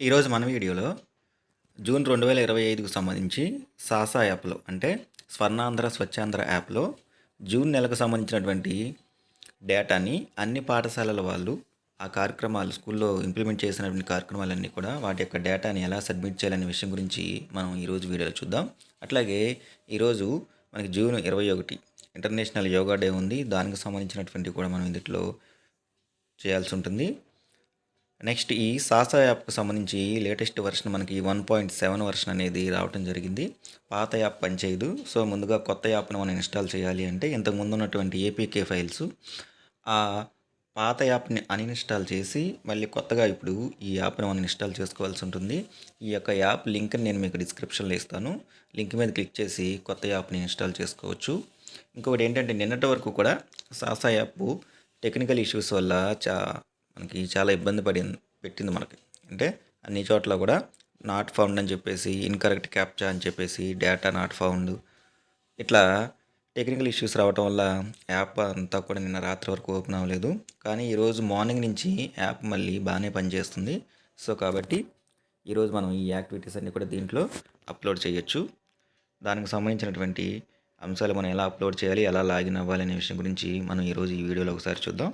ఈరోజు మన వీడియోలో జూన్ రెండు వేల ఇరవై ఐదుకు సంబంధించి సాసా యాప్లో అంటే స్వర్ణాంధ్ర స్వచ్ఛాంధ్ర యాప్లో జూన్ నెలకు సంబంధించినటువంటి డేటాని అన్ని పాఠశాలల వాళ్ళు ఆ కార్యక్రమాలు స్కూల్లో ఇంప్లిమెంట్ చేసినటువంటి కార్యక్రమాలన్నీ కూడా వాటి యొక్క డేటాని ఎలా సబ్మిట్ చేయాలనే విషయం గురించి మనం ఈరోజు వీడియోలో చూద్దాం. అట్లాగే ఈరోజు మనకి జూన్ ఇరవై ఒకటి ఇంటర్నేషనల్ యోగా డే ఉంది. దానికి సంబంధించినటువంటి కూడా మనం ఇందులో చేయాల్సి ఉంటుంది. నెక్స్ట్ ఈ సాసా యాప్కి సంబంధించి లేటెస్ట్ వర్షన్ మనకి వన్ పాయింట్ సెవెన్ వర్షన్ అనేది రావటం జరిగింది. పాత యాప్ పనిచేయదు సో ముందుగా కొత్త యాప్ను మనం ఇన్స్టాల్ చేయాలి అంటే ఇంతకు ముందు ఉన్నటువంటి ఏపీకే ఫైల్స్ ఆ పాత యాప్ని అన్ఇన్స్టాల్ చేసి మళ్ళీ కొత్తగా ఇప్పుడు ఈ యాప్ని మనం ఇన్స్టాల్ చేసుకోవాల్సి ఉంటుంది. ఈ యొక్క యాప్ లింక్ని నేను మీకు డిస్క్రిప్షన్లో ఇస్తాను. లింక్ మీద క్లిక్ చేసి కొత్త యాప్ని ఇన్స్టాల్ చేసుకోవచ్చు. ఇంకొకటి ఏంటంటే నిన్నటి వరకు కూడా సాసా యాప్ టెక్నికల్ ఇష్యూస్ వల్ల చా మనకి చాలా ఇబ్బంది పడింది పెట్టింది మనకి. అంటే అన్ని చోట్ల కూడా నాట్ ఫౌండ్ అని చెప్పేసి ఇన్కరెక్ట్ క్యాప్చా అని చెప్పేసి డేటా నాట్ ఫౌండ్ ఇట్లా టెక్నికల్ ఇష్యూస్ రావటం వల్ల యాప్ అంతా కూడా నిన్న రాత్రి వరకు ఓపెన్ అవ్వలేదు. కానీ ఈరోజు మార్నింగ్ నుంచి యాప్ మళ్ళీ బాగానే పనిచేస్తుంది. సో కాబట్టి ఈరోజు మనం ఈ యాక్టివిటీస్ అన్నీ కూడా దీంట్లో అప్లోడ్ చేయొచ్చు. దానికి సంబంధించినటువంటి అంశాలు మనం ఎలా అప్లోడ్ చేయాలి ఎలా లాగిన్ అవ్వాలి అనే విషయం గురించి మనం ఈరోజు ఈ వీడియోలో ఒకసారి చూద్దాం.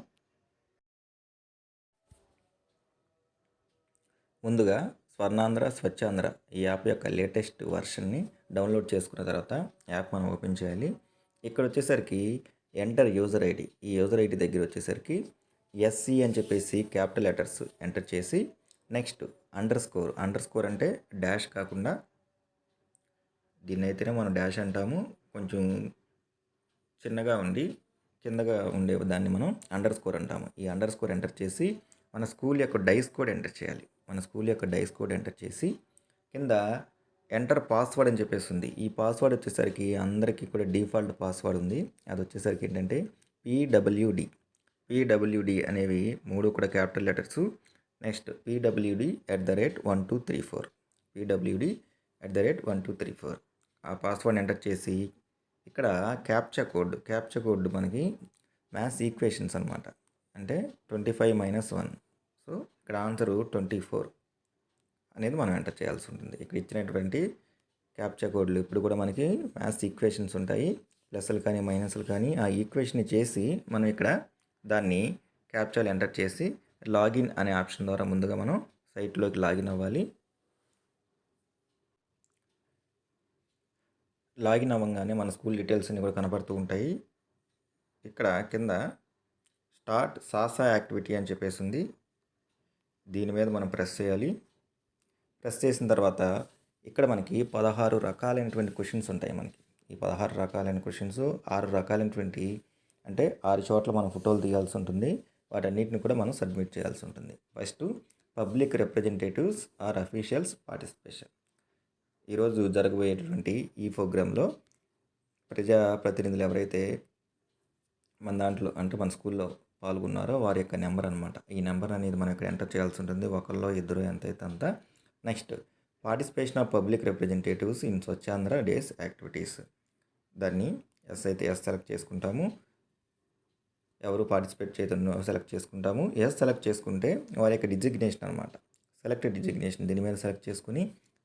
ముందుగా స్వర్ణాంధ్ర స్వచ్ఛాంధ్ర ఈ యాప్ యొక్క లేటెస్ట్ వర్షన్ని డౌన్లోడ్ చేసుకున్న తర్వాత యాప్ మనం ఓపెన్ చేయాలి. ఇక్కడ వచ్చేసరికి ఎంటర్ యూజర్ ఐడి. ఈ యూజర్ ఐడి దగ్గర వచ్చేసరికి ఎస్సీ అని చెప్పేసి క్యాపిటల్ లెటర్స్ ఎంటర్ చేసి next underscore underscore అంటే డాష్ కాకుండా దీన్ని అయితేనే మనం డాష్ అంటాము. కొంచెం చిన్నగా ఉండి కిందగా ఉండే దాన్ని మనం అండర్ స్కోర్ అంటాము. ఈ అండర్ స్కోర్ ఎంటర్ చేసి మన స్కూల్ యొక్క డైస్ కోడ్ ఎంటర్ చేయాలి. మన స్కూల్ యొక్క డైస్ కోడ్ ఎంటర్ చేసి కింద ఎంటర్ పాస్వర్డ్ అని చెప్పేసి ఉంది ఈ పాస్వర్డ్ వచ్చేసరికి అందరికీ కూడా డిఫాల్ట్ పాస్వర్డ్ ఉంది. అది వచ్చేసరికి ఏంటంటే పీడబ్ల్యూడి. పీడబ్ల్యూడి అనేవి మూడు కూడా capital letters. Next PWD at the rate one two three four. PWD at the rate one two three four. ఆ పాస్వర్డ్ ఎంటర్ చేసి ఇక్కడ క్యాప్చా కోడ్. క్యాప్చా కోడ్ మనకి మ్యాథ్స్ ఈక్వేషన్స్ అనమాట అంటే twenty five minus one. So ఇక్కడ answer twenty four అనేది మనం enter చేయాల్సి ఉంటుంది. ఇక్కడ ఇచ్చినటువంటి క్యాప్చా కోడ్లు ఇప్పుడు కూడా మనకి మ్యాథ్స్ ఈక్వేషన్స్ ఉంటాయి. ప్లస్లు కానీ మైనస్లు కానీ ఆ ఈక్వేషన్ని చేసి మనం ఇక్కడ దాన్ని క్యాప్చాలు ఎంటర్ చేసి లాగిన్ అనే ఆప్షన్ ద్వారా ముందుగా మనం సైట్లోకి లాగిన్ అవ్వాలి. లాగిన్ అవ్వగానే మన స్కూల్ డీటెయిల్స్ అన్ని కూడా కనపడుతూ ఉంటాయి. ఇక్కడ కింద స్టార్ట్ సాసా యాక్టివిటీ అని చెప్పేసి ఉంది. దీని మీద మనం ప్రెస్ చేయాలి. ప్రెస్ చేసిన తర్వాత ఇక్కడ మనకి పదహారు రకాలైనటువంటి క్వశ్చన్స్ ఉంటాయి మనకి. ఈ పదహారు రకాలైన క్వశ్చన్స్ ఆరు రకాలైనటువంటి అంటే ఆరు చోట్ల మనం ఫోటోలు తీయాల్సి ఉంటుంది. వాటన్నిటిని కూడా మనం సబ్మిట్ చేయాల్సి ఉంటుంది. First public representatives or officials participation. ఈరోజు జరగబోయేటటువంటి ఈ ప్రోగ్రాంలో ప్రజా ప్రతినిధులు ఎవరైతే మన దాంట్లో అంటే మన స్కూల్లో పాల్గొన్నారో వారి యొక్క నెంబర్ అనమాట ఈ నెంబర్ అనేది మనం ఇక్కడ ఎంటర్ చేయాల్సి ఉంటుంది. ఒకళ్ళు ఇద్దరు ఎంత అయితే అంత next. Participation of public representatives in Swachhandhra days activities. దాన్ని ఎస్ అయితే ఎస్ సెలెక్ట్ చేసుకుంటాము. ఎవరు పార్టిసిపేట్ చేయడం సెలెక్ట్ చేసుకుంటాము. ఎస్ సెలెక్ట్ చేసుకుంటే వారి యొక్క డిజిగ్నేషన్ అనమాట సెలెక్ట్ డిజిగ్నేషన్ దీని మీద సెలెక్ట్ చేసుకుని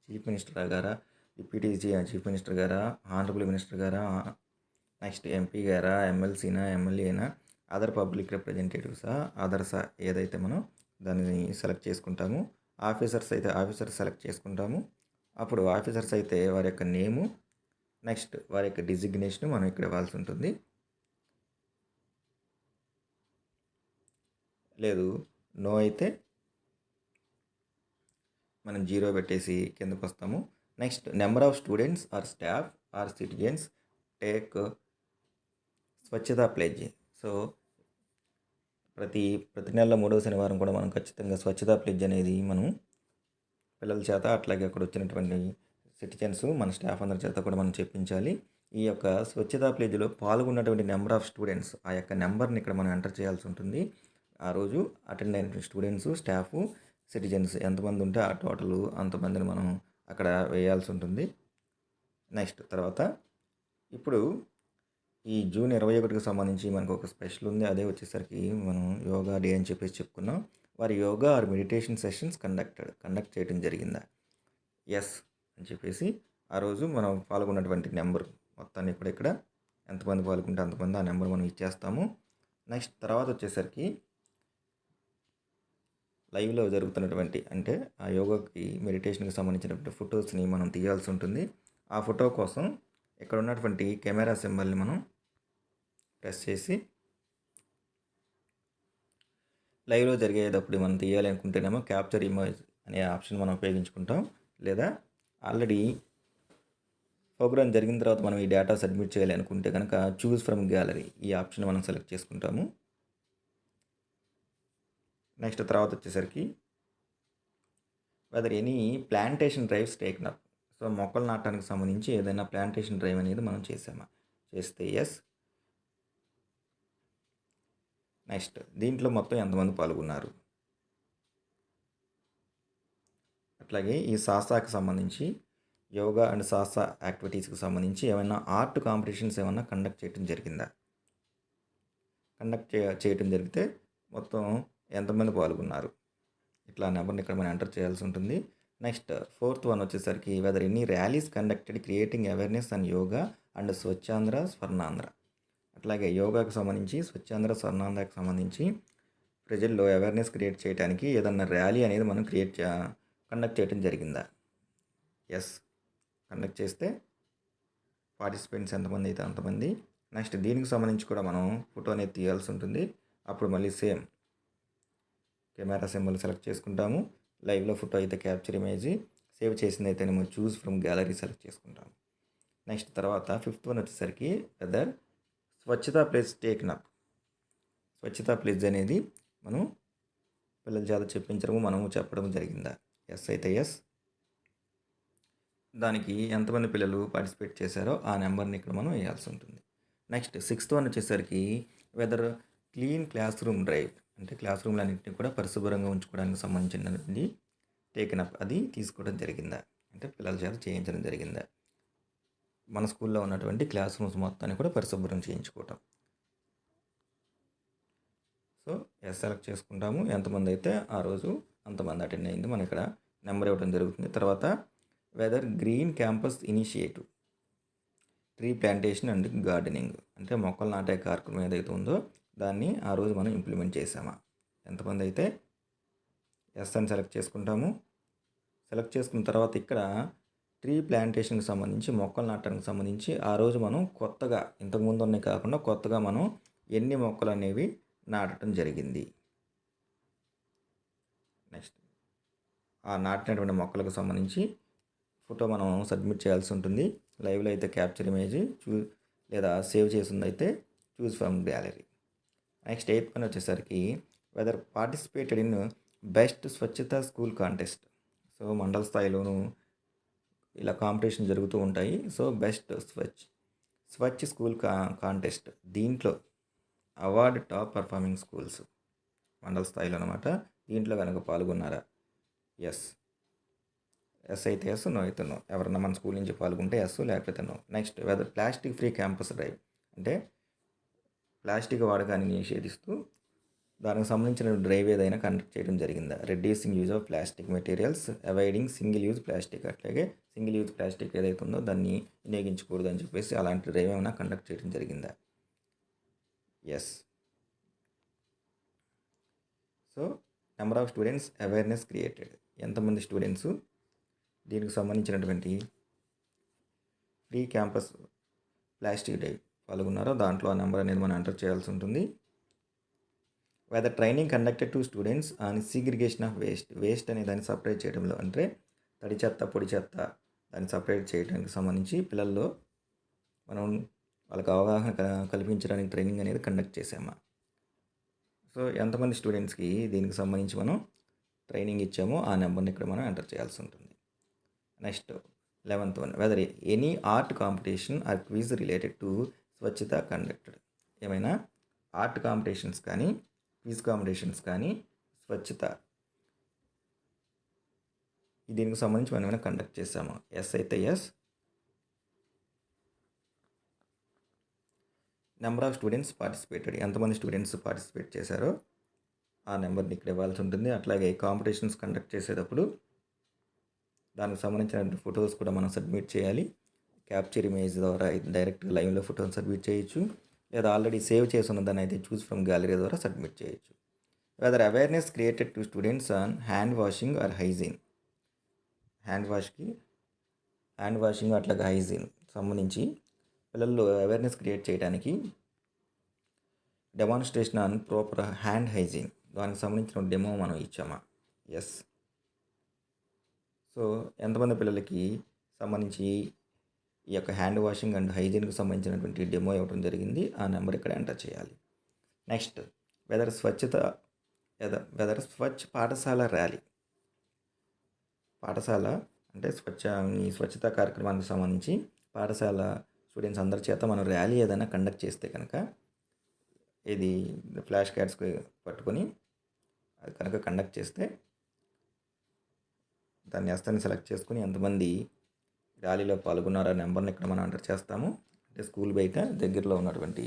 చీఫ్ మినిస్టర్ గారా డిప్యూటీ చీఫ్ మినిస్టర్ గారా ఆనరబుల్ మినిస్టర్ గారా నెక్స్ట్ ఎంపీ గారా ఎమ్మెల్సీనా ఎమ్మెల్యేనా అదర్ పబ్లిక్ రిప్రజెంటేటివ్సా అదర్సా ఏదైతే మనం దాన్ని సెలెక్ట్ చేసుకుంటాము ఆఫీసర్స్ అయితే ఆఫీసర్ సెలెక్ట్ చేసుకుంటాము. అప్పుడు ఆఫీసర్స్ అయితే వారి యొక్క నేము నెక్స్ట్ వారి యొక్క డిజిగ్నేషన్ మనం ఇక్కడ ఇవ్వాల్సి ఉంటుంది. లేదు నో అయితే మనం జీరో పెట్టేసి కిందకు వస్తాము. Next number of students or staff or citizens take Swachhata pledge so ప్రతి ప్రతి నెల మూడవ శనివారం కూడా మనం ఖచ్చితంగా స్వచ్ఛతా ప్లేజ్ అనేది మనం పిల్లల చేత అట్లాగే అక్కడ వచ్చినటువంటి సిటిజన్స్ మన స్టాఫ్ అందరి చేత కూడా మనం చెప్పించాలి. ఈ యొక్క స్వచ్ఛతా ప్లేజ్లో పాల్గొన్నటువంటి నెంబర్ ఆఫ్ స్టూడెంట్స్ ఆ యొక్క నెంబర్ని ఇక్కడ మనం ఎంటర్ చేయాల్సి ఉంటుంది. ఆ రోజు అటెండ్ అయిన స్టూడెంట్స్ స్టాఫ్ సిటిజన్స్ ఎంతమంది ఉంటే ఆ టోటల్ అంతమందిని మనం అక్కడ వేయాల్సి ఉంటుంది. నెక్స్ట్ తర్వాత ఇప్పుడు ఈ జూన్ ఇరవై ఒకటికి సంబంధించి మనకు ఒక స్పెషల్ ఉంది. అదే వచ్చేసరికి మనం యోగా డే అని చెప్పేసి చెప్పుకున్నాం. వారి yoga or meditation sessions conducted conduct చేయడం జరిగిందా? ఎస్ అని చెప్పేసి ఆ రోజు మనం పాల్గొన్నటువంటి నెంబర్ మొత్తాన్ని కూడా ఇక్కడ ఎంతమంది పాల్గొంటే అంతమంది ఆ నెంబర్ మనం ఇచ్చేస్తాము. నెక్స్ట్ తర్వాత వచ్చేసరికి లైవ్లో జరుగుతున్నటువంటి అంటే ఆ యోగాకి మెడిటేషన్కి సంబంధించినటువంటి ఫొటోస్ని మనం తీయాల్సి ఉంటుంది. ఆ ఫోటో కోసం ఇక్కడ ఉన్నటువంటి కెమెరా సింబల్ని మనం ప్రెస్ చేసి లైవ్లో జరిగేటప్పుడు మనం తీయాలనుకుంటేనేమో క్యాప్చర్ ఇమేజ్ అనే ఆప్షన్ మనం ఉపయోగించుకుంటాం. లేదా ఆల్రెడీ ప్రోగ్రామ్ జరిగిన తర్వాత మనం ఈ డేటా సబ్మిట్ చేయాలి అనుకుంటే కనుక చూస్ ఫ్రమ్ గ్యాలరీ ఈ ఆప్షన్ మనం సెలెక్ట్ చేసుకుంటాము. నెక్స్ట్ తర్వాత వచ్చేసరికి whether any plantation drives taken so మొక్కలు నాటడానికి సంబంధించి ఏదైనా ప్లాంటేషన్ డ్రైవ్ అనేది మనం చేసామా? చేస్తే ఎస్ నెక్స్ట్. దీంట్లో మొత్తం ఎంతమంది పాల్గొన్నారు? అట్లాగే ఈ సాసాకి సంబంధించి యోగా అండ్ సాసా యాక్టివిటీస్కి సంబంధించి ఏమైనా ఆర్ట్ కాంపిటీషన్స్ ఏమైనా కండక్ట్ చేయడం జరిగిందా? కండక్ట్ చే చేయటం జరిగితే మొత్తం ఎంతమంది పాల్గొన్నారు? ఇట్లా నెంబర్ని ఇక్కడ మనం ఎంటర్ చేయాల్సి ఉంటుంది. నెక్స్ట్ ఫోర్త్ వన్ వచ్చేసరికి whether any rallies conducted creating awareness and yoga and Swachhandhra Swarnandhra అట్లాగే యోగాకు సంబంధించి స్వచ్ఛాంధ్ర స్వర్ణాంధ్రకి సంబంధించి ప్రజల్లో అవేర్నెస్ క్రియేట్ చేయడానికి ఏదన్నా ర్యాలీ అనేది మనం క్రియేట్ కండక్ట్ చేయడం జరిగిందా? ఎస్ కండక్ట్ చేస్తే పార్టిసిపెంట్స్ ఎంతమంది అయితే అంతమంది. నెక్స్ట్ దీనికి సంబంధించి కూడా మనం ఫోటో అనేది తీయాల్సి ఉంటుంది. అప్పుడు మళ్ళీ సేమ్ కెమెరా సింబల్ సెలెక్ట్ చేసుకుంటాము. లైవ్లో ఫోటో అయితే క్యాప్చర్ ఇమేజ్ సేవ్ చేసింది అయితే మనం చూస్ ఫ్రమ్ గ్యాలరీ సెలెక్ట్ చేసుకుంటాము. నెక్స్ట్ తర్వాత ఫిఫ్త్ వన్ వచ్చేసరికి whether Swachhata pledge taken up Swachhata pledge అనేది మనం పిల్లల చేత చెప్పించడము మనము చెప్పడం జరిగిందా? ఎస్ అయితే ఎస్. దానికి ఎంతమంది పిల్లలు పార్టిసిపేట్ చేశారో ఆ నెంబర్ని ఇక్కడ మనం వేయాల్సి ఉంటుంది. నెక్స్ట్ సిక్స్త్ వన్ వచ్చేసరికి whether clean classroom drive. అంటే క్లాస్ రూమ్లన్నింటినీ కూడా పరిశుభ్రంగా ఉంచుకోవడానికి సంబంధించినటువంటి టేకెన్ అప్ అది తీసుకోవడం జరిగిందా? అంటే పిల్లల చేత చేయించడం జరిగిందా? మన స్కూల్లో ఉన్నటువంటి క్లాస్ రూమ్స్ మొత్తాన్ని కూడా పరిశుభ్రం చేయించుకోవటం. సో ఎస్ సెలెక్ట్ చేసుకుంటాము. ఎంతమంది అయితే ఆ రోజు అంతమంది అటెండ్ అయింది. మనం ఇక్కడ నెంబర్ ఇవ్వడం జరుగుతుంది. తర్వాత whether green campus initiative tree plantation and gardening అంటే మొక్కలు నాటే కార్యక్రమం ఏదైతే ఉందో దాన్ని ఆ రోజు మనం ఇంప్లిమెంట్ చేసామా ఎంతమంది అయితే ఎస్ అని సెలెక్ట్ చేసుకుంటాము? సెలెక్ట్ చేసుకున్న తర్వాత ఇక్కడ ట్రీ ప్లాంటేషన్కి సంబంధించి మొక్కలు నాటడానికి సంబంధించి ఆ రోజు మనం కొత్తగా ఇంతకుముందు ఉన్నాయి కాకుండా కొత్తగా మనం ఎన్ని మొక్కలు అనేవి నాటడం జరిగింది. నెక్స్ట్ ఆ నాటినటువంటి మొక్కలకు సంబంధించి ఫోటో మనం సబ్మిట్ చేయాల్సి ఉంటుంది. లైవ్లో అయితే క్యాప్చర్ ఇమేజ్ చూ లేదా సేవ్ చేసింది అయితే choose from gallery. Next eighth పని వచ్చేసరికి whether participated in best Swachhata school contest. So మండల స్థాయిలోనూ ఇలా కాంపిటీషన్ జరుగుతూ ఉంటాయి. సో బెస్ట్ స్వచ్ స్వచ్ఛ స్కూల్ కా కాంటెస్ట్ దీంట్లో అవార్డు టాప్ పర్ఫార్మింగ్ స్కూల్స్ మండల స్థాయిలో అనమాట దీంట్లో కనుక పాల్గొన్నారా? ఎస్. ఎస్ అయితే ఎస్ నో అయితే నో. ఎవరన్నా మన స్కూల్ నుంచి పాల్గొంటే ఎస్ లేకపోతే no. Next whether plastic free campus drive. అంటే ప్లాస్టిక్ వాడకాన్ని నిషేధిస్తూ దానికి సంబంధించిన డ్రైవ్ ఏదైనా కండక్ట్ చేయడం జరిగిందా? Reducing use of plastic materials avoiding single use plastic అట్లాగే సింగిల్ యూజ్ ప్లాస్టిక్ ఏదైతే ఉందో దాన్ని వినియోగించకూడదు అని చెప్పేసి అలాంటి డ్రైవ్ ఏమైనా కండక్ట్ చేయడం జరిగిందా? Yes so number of students awareness created ఎంతమంది స్టూడెంట్స్ దీనికి సంబంధించినటువంటి ఫ్రీ క్యాంపస్ ప్లాస్టిక్ డ్రైవ్ పాల్గొన్నారో? దాంట్లో ఆ నెంబర్ అనేది మనం ఎంటర్ చేయాల్సి ఉంటుంది. Whether training conducted to students on segregation of waste waste అనే దాన్ని సపరేట్ చేయడంలో అంటే తడి చెత్త పొడి చెత్త దాన్ని సపరేట్ చేయడానికి సంబంధించి పిల్లల్లో మనం వాళ్ళకి అవగాహన కల్పించడానికి ట్రైనింగ్ అనేది కండక్ట్ చేసామా సో ఎంతమంది స్టూడెంట్స్కి దీనికి సంబంధించి మనం ట్రైనింగ్ ఇచ్చామో ఆ నెంబర్ని ఇక్కడ మనం ఎంటర్ చేయాల్సి ఉంటుంది. Next eleventh one whether any art competition or quiz related to Swachhata conducted ఏమైనా ఆర్ట్ కాంపిటీషన్స్ కానీ క్విజ్ కాంపిటీషన్స్ కానీ స్వచ్ఛత. దీనికి సంబంధించి మనం ఏమైనా కండక్ట్ చేసాము ఎస్ అయితే yes number of students participated ఎంతమంది స్టూడెంట్స్ పార్టిసిపేట్ చేశారో ఆ నెంబర్ని ఇక్కడ ఇవ్వాల్సి ఉంటుంది. అట్లాగే కాంపిటీషన్స్ కండక్ట్ చేసేటప్పుడు దానికి సంబంధించిన ఫొటోస్ కూడా మనం సబ్మిట్ చేయాలి. క్యాప్చర్ ఇమేజ్ ద్వారా డైరెక్ట్గా లైవ్లో ఫోటోని సబ్మిట్ చేయొచ్చు. లేదా ఆల్రెడీ సేవ్ చేసి దాన్ని అయితే చూస్ ఫ్రమ్ గ్యాలరీ ద్వారా సబ్మిట్ చేయొచ్చు. Whether awareness created to students on hand washing or hygiene hand వాష్కి hand washing అట్లాగే హైజీన్ సంబంధించి పిల్లల్లో అవేర్నెస్ క్రియేట్ చేయడానికి demonstration on proper hand hygiene దానికి సంబంధించిన డెమో మనం ఇచ్చామా? ఎస్ సో ఎంతమంది పిల్లలకి సంబంధించి ఈ యొక్క హ్యాండ్ వాషింగ్ అండ్ హైజీన్కి సంబంధించినటువంటి డెమో ఇవ్వడం జరిగింది. ఆ నెంబర్ ఇక్కడ ఎంటర్ చేయాలి. నెక్స్ట్ వెదర్ స్వచ్ఛత వెదర్ స్వచ్ఛ పాఠశాల ర్యాలీ. పాఠశాల అంటే స్వచ్ఛ ఈ స్వచ్ఛత కార్యక్రమానికి సంబంధించి పాఠశాల స్టూడెంట్స్ అందరి చేత మనం ర్యాలీ ఏదైనా కండక్ట్ చేస్తే కనుక ఇది ఫ్లాష్ కార్డ్స్ పట్టుకొని అది కనుక కండక్ట్ చేస్తే దాన్ని ఎస్తాన్ని సెలెక్ట్ చేసుకుని ఎంతమంది ర్యాలీలో పాల్గొన్నారో ఆ నెంబర్ని ఇక్కడ మనం ఎంటర్ చేస్తాము. అంటే స్కూల్ బయట దగ్గరలో ఉన్నటువంటి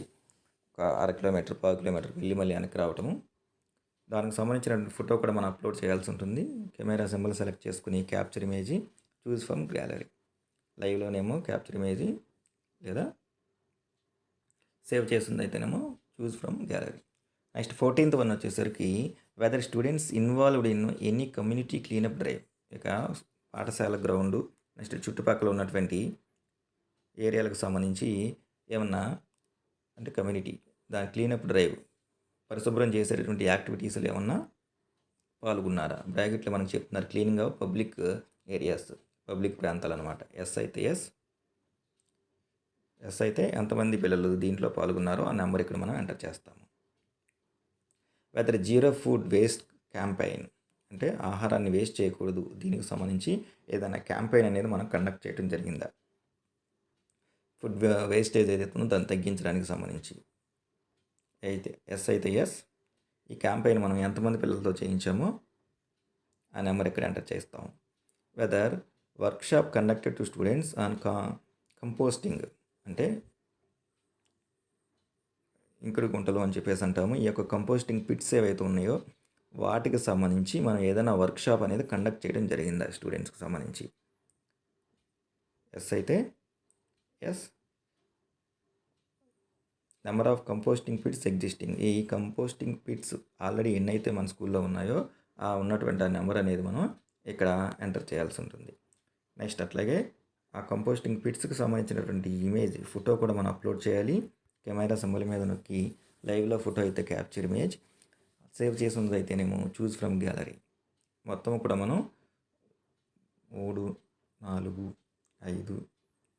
ఒక అర కిలోమీటర్ పావు కిలోమీటర్ వెళ్ళి మళ్ళీ వెనక్కి రావటము. దానికి సంబంధించిన ఫోటో కూడా మనం అప్లోడ్ చేయాల్సి ఉంటుంది. కెమెరా సింబల్ సెలెక్ట్ చేసుకుని capture image choose from gallery. లైవ్లోనేమో capture image లేదా సేవ్ చేస్తుంది అయితేనేమో choose from gallery. Next fourteenth one వచ్చేసరికి whether students involved in any community cleanup drive ఇక పాఠశాల గ్రౌండు నెక్స్ట్ చుట్టుపక్కల ఉన్నటువంటి ఏరియాలకు సంబంధించి ఏమన్నా అంటే కమ్యూనిటీ దాని క్లీనప్ డ్రైవ్ పరిశుభ్రం చేసేటటువంటి యాక్టివిటీస్లో ఏమన్నా పాల్గొన్నారా? బ్రాకెట్లో మనకు చెప్తున్నారు cleaning of public areas public ప్రాంతాలు అనమాట ఎస్ అయితే ఎస్ ఎస్ అయితే ఎంతమంది పిల్లలు దీంట్లో పాల్గొన్నారో ఆ నెంబర్ ఇక్కడ మనం ఎంటర్ చేస్తాము. Whether zero food waste campaign. అంటే ఆహారాన్ని వేస్ట్ చేయకూడదు. దీనికి సంబంధించి ఏదైనా క్యాంపెయిన్ అనేది మనం కండక్ట్ చేయడం జరిగిందా? ఫుడ్ వేస్టేజ్ ఏదైతే ఉందో దాన్ని తగ్గించడానికి సంబంధించి. అయితే ఎస్ అయితే ఎస్. ఈ క్యాంపెయిన్ మనం ఎంతమంది పిల్లలతో చేయించామో ఆ నెంబర్ ఇక్కడ ఎంటర్ చేస్తాం. Whether workshop conducted to students on కా కంపోస్టింగ్ అంటే ఇంకుడు గుంటలు అని చెప్పేసి అంటాము. ఈ యొక్క కంపోస్టింగ్ పిట్స్ ఏవైతే ఉన్నాయో వాటికి సంబంధించి మనం ఏదైనా వర్క్షాప్ అనేది కండక్ట్ చేయడం జరిగిందా స్టూడెంట్స్కి సంబంధించి? ఎస్ అయితే? Yes number of composting pits existing ఈ కంపోస్టింగ్ పిట్స్ ఆల్రెడీ ఎన్నైతే మన స్కూల్లో ఉన్నాయో ఆ ఉన్నటువంటి ఆ నెంబర్ అనేది మనం ఇక్కడ ఎంటర్ చేయాల్సి ఉంటుంది. నెక్స్ట్ అట్లాగే ఆ కంపోస్టింగ్ పిట్స్కి సంబంధించినటువంటి ఇమేజ్ ఫోటో కూడా మనం అప్లోడ్ చేయాలి. కెమెరా సింబల్ మీద నొక్కి లైవ్లో ఫోటో అయితే క్యాప్చర్ ఇమేజ్ సేవ్ చేసి అయితేనేమో చూస్ ఫ్రమ్ గ్యాలరీ. మొత్తం కూడా మనం మూడు నాలుగు ఐదు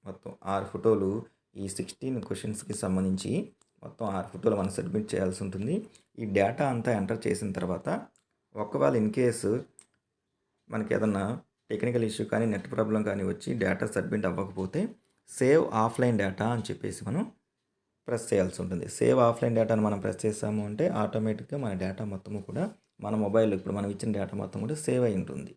మొత్తం ఆరు ఫోటోలు ఈ సిక్స్టీన్ క్వశ్చన్స్కి సంబంధించి మొత్తం ఆరు ఫోటోలు మనం సబ్మిట్ చేయాల్సి ఉంటుంది. ఈ డేటా అంతా ఎంటర్ చేసిన తర్వాత ఒకవేళ ఇన్ కేసు మనకి ఏదన్నా టెక్నికల్ ఇష్యూ కానీ నెట్ ప్రాబ్లం కానీ వచ్చి డేటా సబ్మిట్ అవ్వకపోతే సేవ్ ఆఫ్లైన్ డేటా అని చెప్పేసి మనం ప్రెస్ చేయాల్సి ఉంటుంది. సేవ్ ఆఫ్లైన్ డేటాను మనం ప్రెస్ చేసాము అంటే ఆటోమేటిక్గా మన డేటా మొత్తము కూడా మన మొబైల్లో ఇప్పుడు మనం ఇచ్చిన డేటా మొత్తం కూడా సేవ్ అయి ఉంటుంది.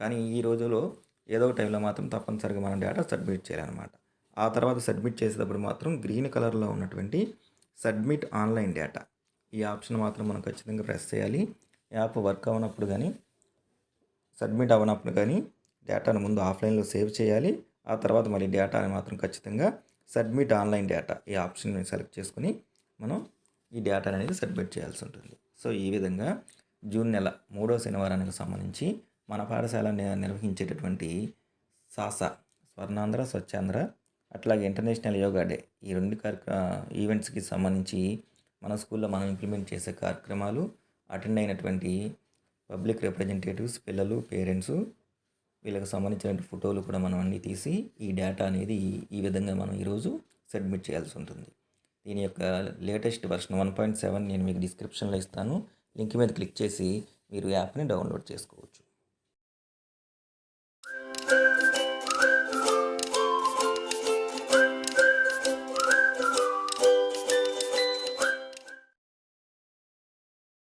కానీ ఈ రోజులో ఏదో ఒక టైంలో మాత్రం తప్పనిసరిగా మనం డేటా సబ్మిట్ చేయాలన్నమాట. ఆ తర్వాత సబ్మిట్ చేసేటప్పుడు మాత్రం గ్రీన్ కలర్లో ఉన్నటువంటి సబ్మిట్ ఆన్లైన్ డేటా. ఈ ఆప్షన్ మాత్రం మనం ఖచ్చితంగా ప్రెస్ చేయాలి. యాప్ వర్క్ అవ్వనప్పుడు కానీ సబ్మిట్ అవ్వనప్పుడు కానీ డేటాను ముందు ఆఫ్లైన్లో సేవ్ చేయాలి. ఆ తర్వాత మళ్ళీ డేటాని మాత్రం ఖచ్చితంగా సబ్మిట్ ఆన్లైన్ డేటా ఈ ఆప్షన్ సెలెక్ట్ చేసుకుని మనం ఈ డేటా అనేది సబ్మిట్ చేయాల్సి ఉంటుంది. సో ఈ విధంగా జూన్ నెల మూడో శనివారానికి సంబంధించి మన పాఠశాల నిర్వహించేటటువంటి సాసా స్వర్ణాంధ్ర స్వచ్ఛాంధ్ర అట్లాగే ఇంటర్నేషనల్ యోగా డే ఈ రెండు కార్యక్రమ ఈవెంట్స్కి సంబంధించి మన స్కూల్లో మనం ఇంప్లిమెంట్ చేసే కార్యక్రమాలు అటెండ్ అయినటువంటి పబ్లిక్ రిప్రజెంటేటివ్స్ పిల్లలు పేరెంట్స్ వీళ్ళకి సంబంధించిన ఫోటోలు కూడా మనం అన్నీ తీసి ఈ డేటా అనేది ఈ విధంగా మనం ఈరోజు సబ్మిట్ చేయాల్సి ఉంటుంది. దీని యొక్క latest version one point seven నేను మీకు డిస్క్రిప్షన్లో ఇస్తాను. లింక్ మీద క్లిక్ చేసి మీరు యాప్ని డౌన్లోడ్ చేసుకోవచ్చు.